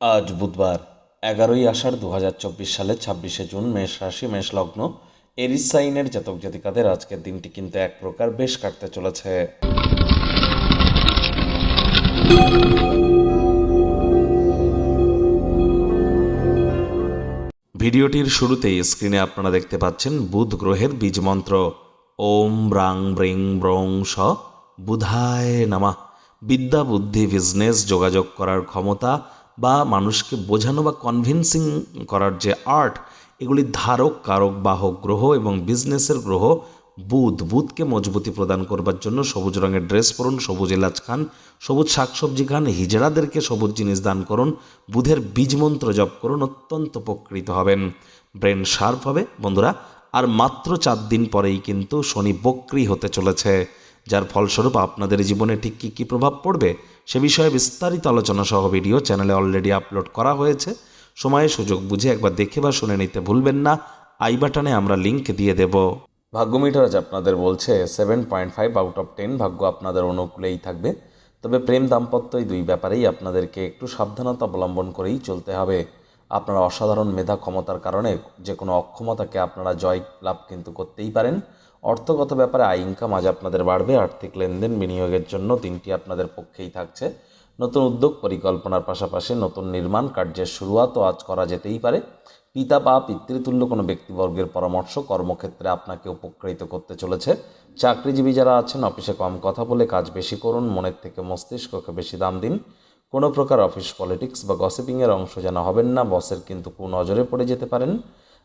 আজ বুধবার, এগারোই আষাঢ় দু হাজার চব্বিশ সালের ছাব্বিশে জুন মেষ রাশি, মেষ লগ্ন। এরিস সাইনের জাতক জাতিকাদের আজকের দিনটি কিন্তু এক প্রকার বেশ কাটতে চলেছে। ভিডিওটির শুরুতেই স্ক্রিনে আপনারা দেখতে পাচ্ছেন বুধ গ্রহের বীজ মন্ত্র। ওম ব্রাং ব্রিং ব্রং স বুধায় নামা। বিদ্যা বুদ্ধি বিজনেস যোগাযোগ করার ক্ষমতা বা মানুষকে বোঝানো বা কনভিন্সিং করার যে আর্ট এগুলি ধারক, কারক, বাহক গ্রহ এবং বিজনেসের গ্রহ বুধ। বুধকে মজবুতি প্রদান করবার জন্য সবুজ রঙের ড্রেস পরুন, সবুজ এলাচ খান, সবুজ শাকসবজি খান, হিজড়াদেরকে সবুজ জিনিস দান করুন, বুধের বীজ মন্ত্র জপ করুন, অত্যন্ত উপকৃত হবেন। ব্রেন শার্প হবে, বন্ধুরা। আর মাত্র চার দিন পরেই কিন্তু শনি বক্রি হতে চলেছে, যার ফলস্বরূপ আপনাদের জীবনে ঠিক কী কী প্রভাব পড়বে? সে বিষয়ে বিস্তারিত আলোচনা সহ ভিডিও চ্যানেলে অলরেডি আপলোড করা হয়েছে। সময়ে সুযোগ বুঝে একবার দেখে বা শুনে নিতে ভুলবেন না। আই বাটনে আমরা লিংক দিয়ে দেব। ভাগ্য মিটার আজ আপনাদের বলছে seven point five out of ten ভাগ্য আপনাদের অনুকূলেই থাকবে। তবে প্রেম দাম্পত্য এই দুই ব্যাপারেই আপনাদেরকে একটু সাবধানতা অবলম্বন করেই চলতে হবে। আপনার অসাধারণ মেধা ক্ষমতার কারণে যে কোনো অক্ষমতাকে আপনারা জয় লাভ কিন্তু করতেই পারেন। অর্থগত ব্যাপারে আয় ইনকাম আজ আপনাদের বাড়বে, আর্থিক লেনদেন বিনিয়োগের জন্য দিনটি আপনাদের পক্ষেই থাকছে। নতুন উদ্যোগ পরিকল্পনার পাশাপাশি নতুন নির্মাণ কার্যের শুরুয়াতও আজ করা যেতেই পারে। পিতা, বা পিতৃতুল্য কোনো ব্যক্তিবর্গের পরামর্শ কর্মক্ষেত্রে আপনাকে উপকৃত করতে চলেছে। চাকরিজীবী যারা আছেন, অফিসে কম কথা বলে কাজ বেশি করুন, মনের থেকে মস্তিষ্ককে বেশি দাম দিন। কোনো প্রকার অফিস পলিটিক্স বা গসিপিংয়ের অংশ যেন হবেন না, বসের কিন্তু নজরে পড়ে যেতে পারেন।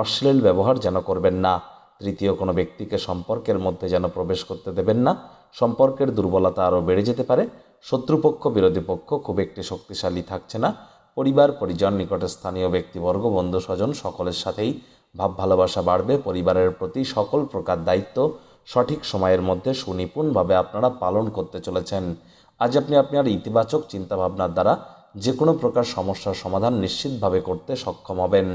অশ্লীল ব্যবহার যেন করবেন না। তৃতীয়, কোনো ব্যক্তিকে সম্পর্কের মধ্যে যেন প্রবেশ করতে দেবেন না। সম্পর্কের দুর্বলতা আরও বেড়ে যেতে পারে। শত্রুপক্ষ, বিরোধী পক্ষ খুব একটি শক্তিশালী থাকছে না। পরিবার, পরিজন, নিকটে স্থানীয় ব্যক্তিবর্গ, বন্ধু, স্বজন সকলের সাথেই ভাব ভালোবাসা বাড়বে। পরিবারের প্রতি সকল প্রকার দায়িত্ব সঠিক সময়ের মধ্যে সুনিপুণভাবে আপনারা পালন করতে চলেছেন। আজ আপনি আপনার ইতিবাচক চিন্তাভাবনার দ্বারা যে কোনো প্রকার সমস্যার সমাধান নিশ্চিতভাবে করতে সক্ষম হবেন।